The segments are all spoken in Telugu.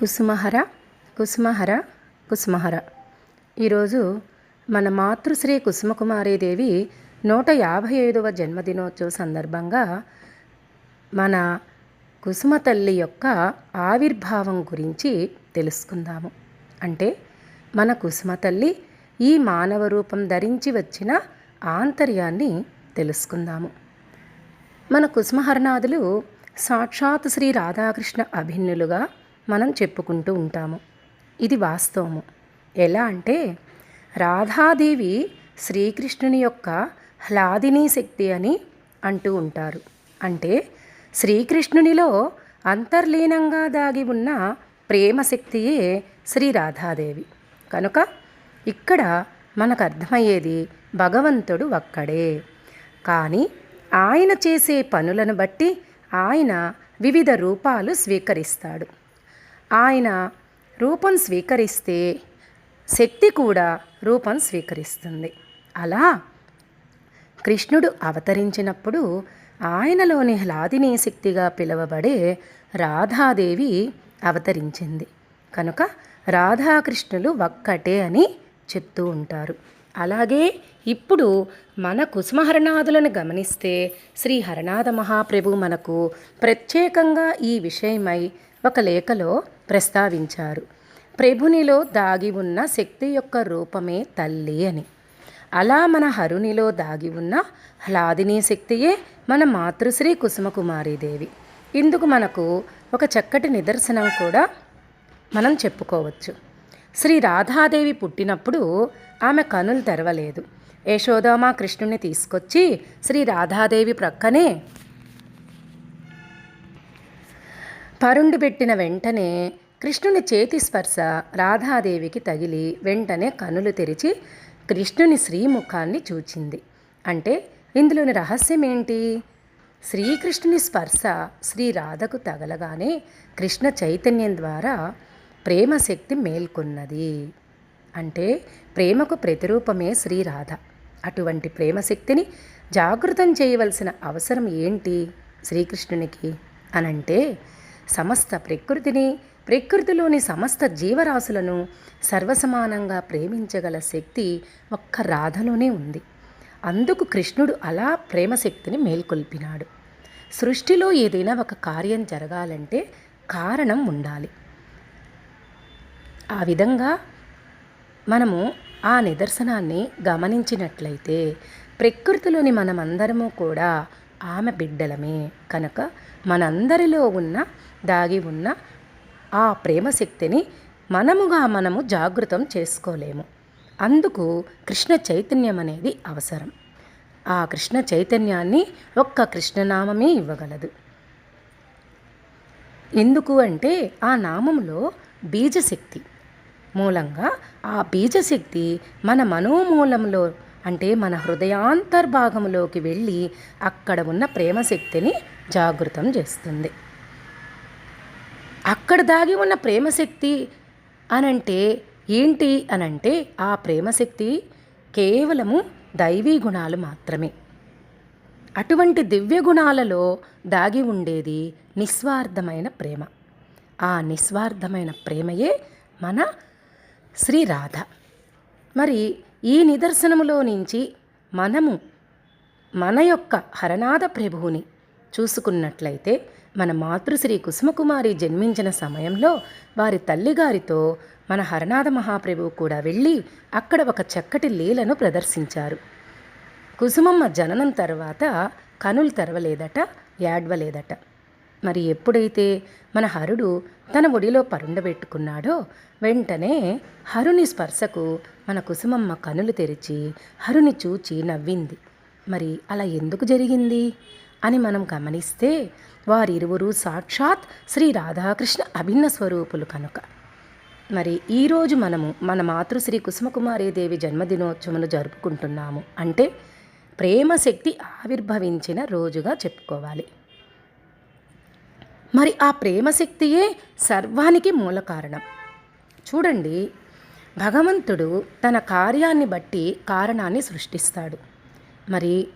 కుసుమహర కుసుమహర కుసుమహర. ఈరోజు మన మాతృశ్రీ కుసుమకుమారీదేవి నూట యాభై ఐదవ జన్మదినోత్సవ సందర్భంగా మన కుసుమ తల్లి యొక్క ఆవిర్భావం గురించి తెలుసుకుందాము. అంటే మన కుసుమ తల్లి ఈ మానవ రూపం ధరించి వచ్చిన ఆంతర్యాన్ని తెలుసుకుందాము. మన కుసుమహరనాథులు సాక్షాత్ శ్రీ రాధాకృష్ణ అభిన్నులుగా మనం చెప్పుకుంటూ ఉంటాము. ఇది వాస్తవము. ఎలా అంటే రాధాదేవి శ్రీకృష్ణుని యొక్క హ్లాదినీ శక్తి అని అంటూ ఉంటారు. అంటే శ్రీకృష్ణునిలో అంతర్లీనంగా దాగి ఉన్న ప్రేమ శక్తియే శ్రీ రాధాదేవి. కనుక ఇక్కడ మనకు అర్థమయ్యేది భగవంతుడు ఒక్కడే. కానీ ఆయన చేసే పనులను బట్టి ఆయన వివిధ రూపాలు స్వీకరిస్తాడు. ఆయన రూపం స్వీకరిస్తే శక్తి కూడా రూపం స్వీకరిస్తుంది. అలా కృష్ణుడు అవతరించినప్పుడు ఆయనలోని హ్లాదినీ శక్తిగా పిలువబడే రాధాదేవి అవతరించింది. కనుక రాధాకృష్ణులు ఒక్కటే అని చెప్తూ ఉంటారు. అలాగే ఇప్పుడు మన కుసుమహరణాదులను గమనిస్తే శ్రీ హరనాథ మహాప్రభు మనకు ప్రత్యేకంగా ఈ విషయమై ఒక లేఖలో ప్రస్తావించారు. ప్రభునిలో దాగి ఉన్న శక్తి యొక్క రూపమే తల్లి అని. అలా మన హరునిలో దాగి ఉన్న హ్లాదిని శక్తియే మన మాతృశ్రీ కుసుమకుమారీదేవి ఇందుకు మనకు ఒక చక్కటి నిదర్శనం కూడా మనం చెప్పుకోవచ్చు. శ్రీ రాధాదేవి పుట్టినప్పుడు ఆమె కనులు తెరవలేదు. యశోదామ కృష్ణుని తీసుకొచ్చి శ్రీ రాధాదేవి ప్రక్కనే పరుండి పెట్టిన వెంటనే కృష్ణుని చేతి స్పర్శ రాధాదేవికి తగిలి వెంటనే కనులు తెరిచి కృష్ణుని శ్రీముఖాన్ని చూచింది. అంటే ఇందులోని రహస్యం ఏంటి? శ్రీకృష్ణుని స్పర్శ శ్రీ రాధకు తగలగానే కృష్ణ చైతన్యం ద్వారా ప్రేమశక్తి మేల్కొన్నది. అంటే ప్రేమకు ప్రతిరూపమే శ్రీరాధ అటువంటి ప్రేమశక్తిని జాగృతం చేయవలసిన అవసరం ఏంటి శ్రీకృష్ణునికి? అనంటే సమస్త ప్రకృతిని ప్రకృతిలోని సమస్త జీవరాశులను సర్వసమానంగా ప్రేమించగల శక్తి ఒక్క రాధలోనే ఉంది. అందుకు కృష్ణుడు అలా ప్రేమశక్తిని మేల్కొల్పినాడు. సృష్టిలో ఏదైనా ఒక కార్యం జరగాలంటే కారణం ఉండాలి. ఆ విధంగా మనము ఆ నిదర్శనాన్ని గమనించినట్లయితే ప్రకృతిలోని మనమందరము కూడా ఆమె బిడ్డలమే. కనుక మనందరిలో ఉన్న దాగి ఉన్న ఆ ప్రేమశక్తిని మనముగా మనము జాగృతం చేసుకోలేము. అందుకు కృష్ణ చైతన్యం అనేది అవసరం. ఆ కృష్ణ చైతన్యాన్ని ఒక్క కృష్ణనామమే ఇవ్వగలదు. ఎందుకు అంటే ఆ నామంలో బీజశక్తి. మూలంగా ఆ బీజశక్తి మన మనోమూలంలో అంటే మన హృదయాంతర్భాగంలోకి వెళ్ళి అక్కడ ఉన్న ప్రేమశక్తిని జాగృతం చేస్తుంది. అక్కడ దాగి ఉన్న ప్రేమశక్తి అనంటే ఏంటి అనంటే ఆ ప్రేమశక్తి కేవలము దైవీ గుణాలు మాత్రమే. అటువంటి దివ్య గుణాలలో దాగి ఉండేది నిస్వార్థమైన ప్రేమ. ఆ నిస్వార్థమైన ప్రేమయే మన శ్రీరాధ. మరి ఈ నిదర్శనములో నుంచి మనము మన యొక్క హరనాథ ప్రభువుని చూసుకున్నట్లయితే మన మాతృశ్రీ కుసుమకుమారి జన్మించిన సమయంలో వారి తల్లిగారితో మన హరనాథ మహాప్రభువు కూడా వెళ్ళి అక్కడ ఒక చక్కటి లీలను ప్రదర్శించారు. కుసుమమ్మ జననం తర్వాత కనులు తెరవలేదట యాడ్వలేదట. మరి ఎప్పుడైతే మన హరుడు తన ఒడిలో పరుండబెట్టుకున్నాడో వెంటనే హరుని స్పర్శకు మన కుసుమమ్మ కనులు తెరిచి హరుని చూచి నవ్వింది. మరి అలా ఎందుకు జరిగింది? అని మనం గమనిస్తే వారిరువురు సాక్షాత్ శ్రీ రాధాకృష్ణ అభిన్న స్వరూపులు కనుక. మరి ఈరోజు మనము మన మాతృ శ్రీ కుసుమకుమారీదేవి జన్మదినోత్సవం జరుపుకుంటున్నాము అంటే ప్రేమశక్తి ఆవిర్భవించిన రోజుగా చెప్పుకోవాలి. మరి ఆ ప్రేమశక్తియే సర్వానికి మూల కారణం. చూడండి భగవంతుడు తన కార్యాన్ని బట్టి కారణాన్ని సృష్టిస్తాడు. మరి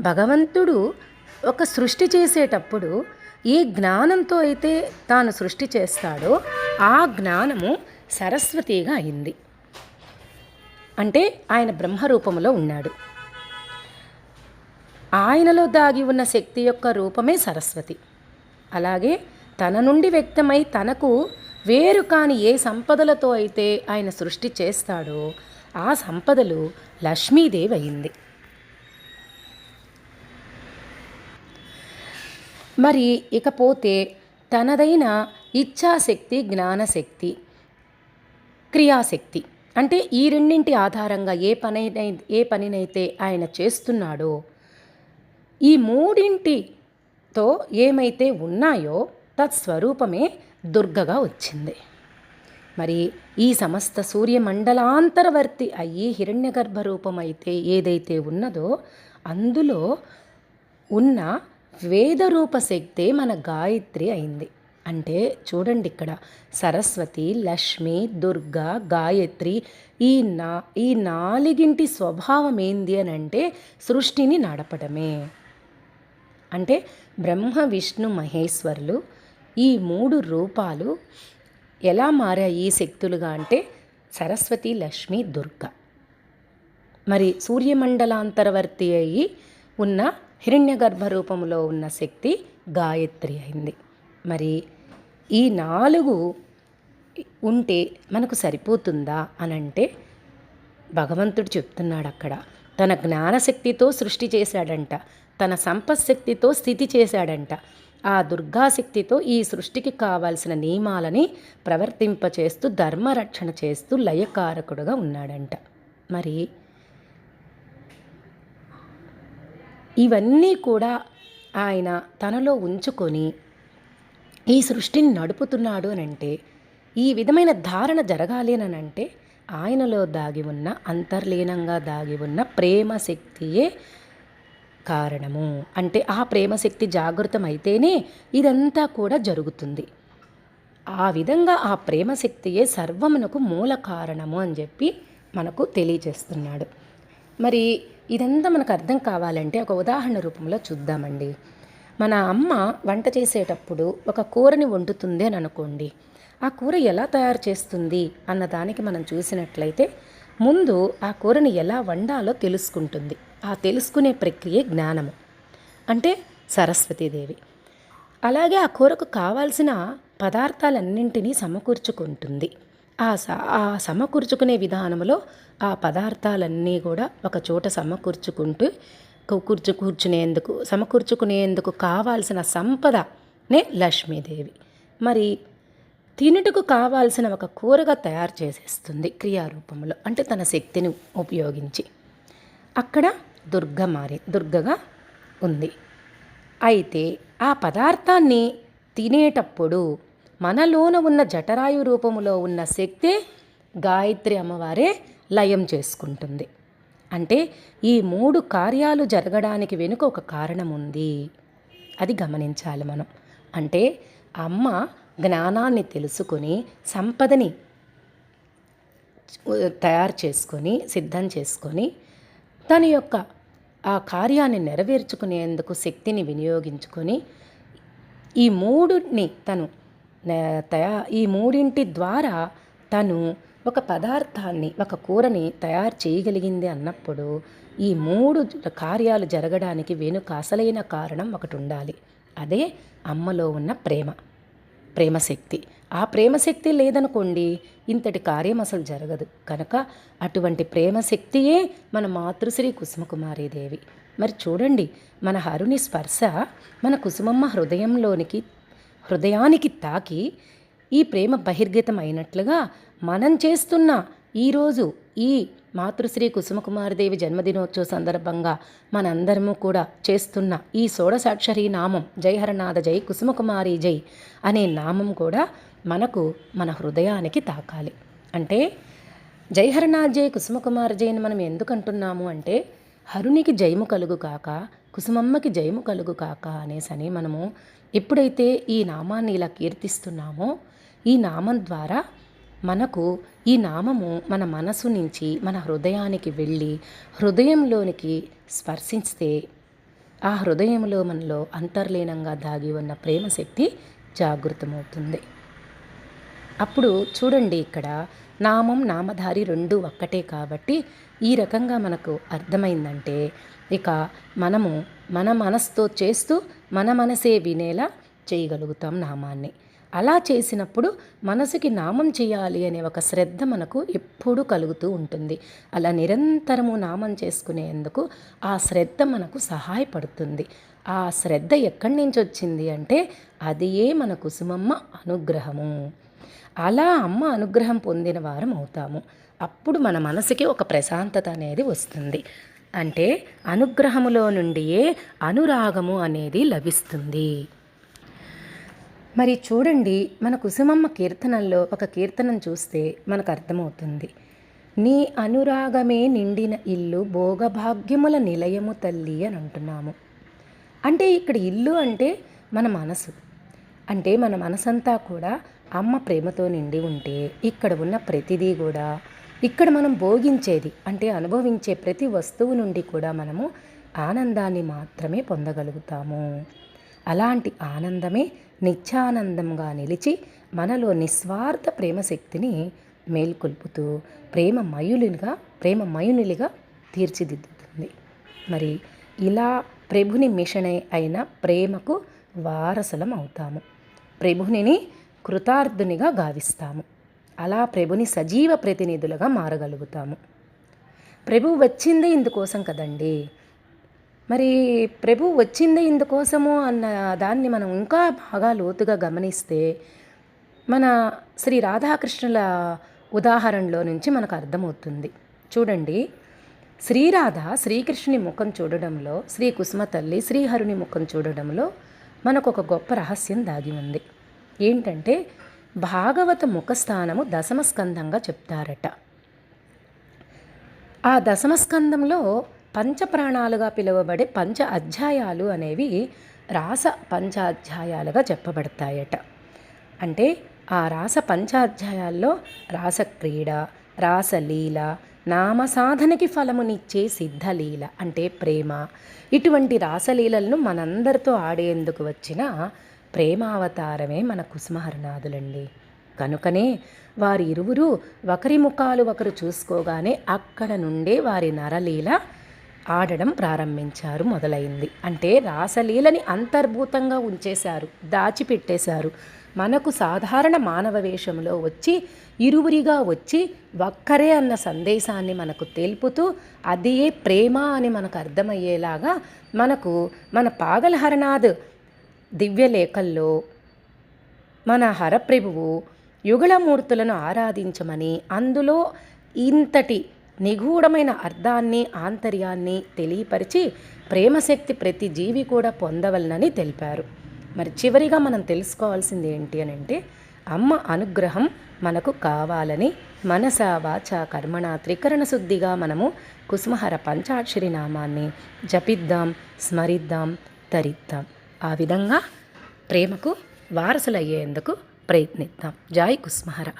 భగవంతుడు ఒక సృష్టి చేసేటప్పుడు ఏ జ్ఞానంతో అయితే తాను సృష్టి చేస్తాడో ఆ జ్ఞానము సరస్వతిగా అయింది. అంటే ఆయన బ్రహ్మరూపములో ఉన్నాడు. ఆయనలో దాగి ఉన్న శక్తి యొక్క రూపమే సరస్వతి. అలాగే తన నుండి వ్యక్తమై తనకు వేరు కాని ఏ సంపదలతో అయితే ఆయన సృష్టి చేస్తాడో ఆ సంపదలు లక్ష్మీదేవి అయింది. మరి ఇకపోతే తనదైన ఇచ్ఛాశక్తి జ్ఞానశక్తి క్రియాశక్తి అంటే ఈ రెండింటి ఆధారంగా ఏ పనైనా ఏ పనినైతే ఆయన చేస్తున్నాడో ఈ మూడింటితో ఏమైతే ఉన్నాయో తత్స్వరూపమే దుర్గగా వచ్చింది. మరి ఈ సమస్త సూర్యమండలాంతరవర్తి అయ్యి హిరణ్యగర్భ రూపమైతే ఏదైతే ఉన్నదో అందులో ఉన్న వేదరూప శక్తే మన గాయత్రి అయింది. అంటే చూడండి ఇక్కడ సరస్వతి లక్ష్మి దుర్గా గాయత్రి ఈ నా ఈ నాలుగింటి స్వభావం ఏంది అని అంటే సృష్టిని నడపడమే అంటే బ్రహ్మ విష్ణు మహేశ్వరులు ఈ మూడు రూపాలు ఎలా మారాయి ఈ శక్తులుగా అంటే సరస్వతి లక్ష్మి దుర్గ. మరి సూర్యమండలాంతరవర్తి అయి ఉన్న హిరణ్యగర్భ రూపంలో ఉన్న శక్తి గాయత్రి అయింది. మరి ఈ నాలుగు ఉంటే మనకు సరిపోతుందా అని అంటే భగవంతుడు చెప్తున్నాడు అక్కడ తన జ్ఞానశక్తితో సృష్టి చేశాడంట. తన సంపశక్తితో స్థితి చేశాడంట. ఆ దుర్గాశక్తితో ఈ సృష్టికి కావాల్సిన నియమాలని ప్రవర్తింపచేస్తూ ధర్మరక్షణ చేస్తూ లయకారకుడుగా ఉన్నాడంట. మరి ఇవన్నీ కూడా ఆయన తనలో ఉంచుకొని ఈ సృష్టిని నడుపుతున్నాడు అని అంటే ఈ విధమైన ధారణ జరగాలి అని అంటే ఆయనలో దాగి ఉన్న అంతర్లీనంగా దాగి ఉన్న ప్రేమ శక్తియే కారణము. అంటే ఆ ప్రేమశక్తి జాగృతం అయితేనే ఇదంతా కూడా జరుగుతుంది. ఆ విధంగా ఆ ప్రేమశక్తియే సర్వమునకు మూల కారణము అని చెప్పి మనకు తెలియజేస్తున్నాడు. మరి ఇదంతా మనకు అర్థం కావాలంటే ఒక ఉదాహరణ రూపంలో చూద్దామండి. మన అమ్మ వంట చేసేటప్పుడు ఒక కూరని వండుతుంది అని అనుకోండి. ఆ కూర ఎలా తయారు చేస్తుంది అన్న దానికి మనం చూసినట్లయితే ముందు ఆ కూరని ఎలా వండాలో తెలుసుకుంటుంది. ఆ తెలుసుకునే ప్రక్రియ జ్ఞానము. అంటే సరస్వతీదేవి అలాగే ఆ కూరకు కావాల్సిన పదార్థాలన్నింటినీ సమకూర్చుకుంటుంది. ఆ స ఆ సమకూర్చుకునే విధానంలో ఆ పదార్థాలన్నీ కూడా ఒక చోట సమకూర్చుకుంటూ కూర్చు కూర్చునేందుకు సమకూర్చుకునేందుకు కావాల్సిన సంపదనే లక్ష్మీదేవి. మరి తినుటకు కావాల్సిన ఒక కూరగా తయారు చేసేస్తుంది క్రియారూపంలో అంటే తన శక్తిని ఉపయోగించి. అక్కడ దుర్గ మారి దుర్గగా ఉంది. అయితే ఆ పదార్థాన్ని తినేటప్పుడు మనలోన ఉన్న జఠరాయు రూపములో ఉన్న శక్తే గాయత్రి అమ్మవారే లయం చేసుకుంటుంది. అంటే ఈ మూడు కార్యాలు జరగడానికి వెనుక ఒక కారణం ఉంది అది గమనించాలి మనం. అంటే అమ్మ జ్ఞానాన్ని తెలుసుకొని సంపదని తయారు చేసుకొని సిద్ధం చేసుకొని తన యొక్క ఆ కార్యాన్ని నెరవేర్చుకునేందుకు శక్తిని వినియోగించుకొని ఈ మూడుని తను ఈ మూడింటి ద్వారా తను ఒక పదార్థాన్ని ఒక కూరని తయారు చేయగలిగింది అన్నప్పుడు ఈ మూడు కార్యాలు జరగడానికి వెనుక అసలైన కారణం ఒకటి ఉండాలి. అదే అమ్మలో ఉన్న ప్రేమ ప్రేమశక్తి ఆ ప్రేమశక్తి లేదనుకోండి ఇంతటి కార్యం అసలు జరగదు. కనుక అటువంటి ప్రేమశక్తియే మన మాతృశ్రీ కుసుమకుమారీదేవి మరి చూడండి మన హరుని స్పర్శ మన కుసుమమ్మ హృదయంలోనికి హృదయానికి తాకి ఈ ప్రేమ బహిర్గతం అయినట్లుగా మనం చేస్తున్న ఈరోజు ఈ మాతృశ్రీ కుసుమకుమారదేవి జన్మదినోత్సవ సందర్భంగా మనందరము కూడా చేస్తున్న ఈ షోడసాక్షరి నామం జయహరనాథ జై కుసుమకుమారి జై అనే నామం కూడా మనకు మన హృదయానికి తాకాలి. అంటే జయహరనాథ్ జై కుసుమకుమార్ జై అని మనం ఎందుకు అంటున్నాము అంటే హరునికి జయము కలుగు కాక కుసుమమ్మకి జయము కలుగు కాక అనేసని మనము ఎప్పుడైతే ఈ నామాన్ని ఇలా కీర్తిస్తున్నామో ఈ నామం ద్వారా మనకు ఈ నామము మన మనసు నుంచి మన హృదయానికి వెళ్ళి హృదయంలోనికి స్పర్శిస్తే ఆ హృదయంలో మనలో అంతర్లీనంగా దాగి ఉన్న ప్రేమ శక్తి జాగృతమవుతుంది. అప్పుడు చూడండి ఇక్కడ నామం నామధారి రెండు ఒక్కటే కాబట్టి ఈ రకంగా మనకు అర్థమైందంటే ఇక మనము మన మనసుతో చేస్తూ మన మనసే వినేలా చేయగలుగుతాం నామాన్ని. అలా చేసినప్పుడు మనసుకి నామం చేయాలి అనే ఒక శ్రద్ధ మనకు ఎప్పుడూ కలుగుతూ ఉంటుంది. అలా నిరంతరము నామం చేసుకునేందుకు ఆ శ్రద్ధ మనకు సహాయపడుతుంది. ఆ శ్రద్ధ ఎక్కడి నుంచి వచ్చింది అంటే అదే మన కుసుమమ్మ అనుగ్రహము. అలా అమ్మ అనుగ్రహం పొందిన వారం అవుతాము. అప్పుడు మన మనసుకి ఒక ప్రశాంతత అనేది వస్తుంది. అంటే అనుగ్రహములో నుండియే అనురాగము అనేది లభిస్తుంది. మరి చూడండి మన కుసుమమ్మ కీర్తనల్లో ఒక కీర్తనం చూస్తే మనకు అర్థమవుతుంది. నీ అనురాగమే నిండిన ఇల్లు భోగభాగ్యముల నిలయము తల్లి అని అంటున్నాము. అంటే ఇక్కడ ఇల్లు అంటే మన మనసు. అంటే మన మనసంతా కూడా అమ్మ ప్రేమతో నిండి ఉంటే ఇక్కడ ఉన్న ప్రతిదీ కూడా ఇక్కడ మనం భోగించేది అంటే అనుభవించే ప్రతి వస్తువు నుండి కూడా మనము ఆనందాన్ని మాత్రమే పొందగలుగుతాము. అలాంటి ఆనందమే నిత్యానందంగా నిలిచి మనలో నిస్వార్థ ప్రేమ శక్తిని మేల్కొల్పుతూ ప్రేమ మయులుగా ప్రేమ మయునిలిగా తీర్చిదిద్దుతుంది. మరి ఇలా ప్రభుని మిషనే అయిన ప్రేమకు వారసులం అవుతాము. ప్రభునిని కృతార్థునిగా గావిస్తాము. అలా ప్రభుని సజీవ ప్రతినిధులుగా మారగలుగుతాము. ప్రభు వచ్చింది ఇందుకోసం కదండి. మరి ప్రభు వచ్చింది ఇందుకోసము అన్న దాన్ని మనం ఇంకా బాగా లోతుగా గమనిస్తే మన శ్రీ రాధాకృష్ణుల ఉదాహరణలో నుంచి మనకు అర్థమవుతుంది. చూడండి శ్రీరాధ శ్రీకృష్ణుని ముఖం చూడడంలో శ్రీ కుసుమ తల్లి శ్రీహరుని ముఖం చూడడంలో మనకు ఒక గొప్ప రహస్యం దాగి ఉంది. ఏంటంటే భాగవత ముఖస్థానము దశమస్కందంగా చెప్తారట. ఆ దశమస్కందంలో పంచప్రాణాలుగా పిలువబడే పంచ అధ్యాయాలు అనేవి రాస పంచాధ్యాయాలుగా చెప్పబడతాయట. అంటే ఆ రాస పంచాధ్యాయాల్లో రాసక్రీడ రాసలీల నామ సాధనకి ఫలమునిచ్చే సిద్ధలీల అంటే ప్రేమ. ఇటువంటి రాసలీలలను మనందరితో ఆడేందుకు వచ్చిన ప్రేమావతారమే మన కుసుమహరనాథులండి కనుకనే వారి ఇరువురు ఒకరి ముఖాలు ఒకరు చూసుకోగానే అక్కడ నుండే వారి నరలీల ఆడడం ప్రారంభించారు మొదలైంది. అంటే రాసలీలని అంతర్భూతంగా ఉంచేశారు దాచిపెట్టేశారు. మనకు సాధారణ మానవ వేషంలో వచ్చి ఇరువురిగా వచ్చి ఒక్కరే అన్న సందేశాన్ని మనకు తెలుపుతూ అదే ప్రేమ అని మనకు అర్థమయ్యేలాగా మనకు మన పాగల హరనాథ్ దివ్యలేఖల్లో మన హరప్రభువు యుగళమూర్తులను ఆరాధించమని అందులో ఇంతటి నిగూఢమైన అర్థాన్ని ఆంతర్యాన్ని తెలియపరిచి ప్రేమశక్తి ప్రతి జీవి కూడా పొందవలనని తెలిపారు. మరి చివరిగా మనం తెలుసుకోవాల్సింది ఏంటి అని అంటే అమ్మ అనుగ్రహం మనకు కావాలని మనస వాచ కర్మణ త్రికరణ శుద్ధిగా మనము కుసుమహర పంచాక్షరి నామాన్ని జపిద్దాం స్మరిద్దాం తరిద్దాం. ఆ విధంగా ప్రేమకు వారసులయ్యేందుకు ప్రయత్నిద్దాం. జాయ్ కుస్మహర.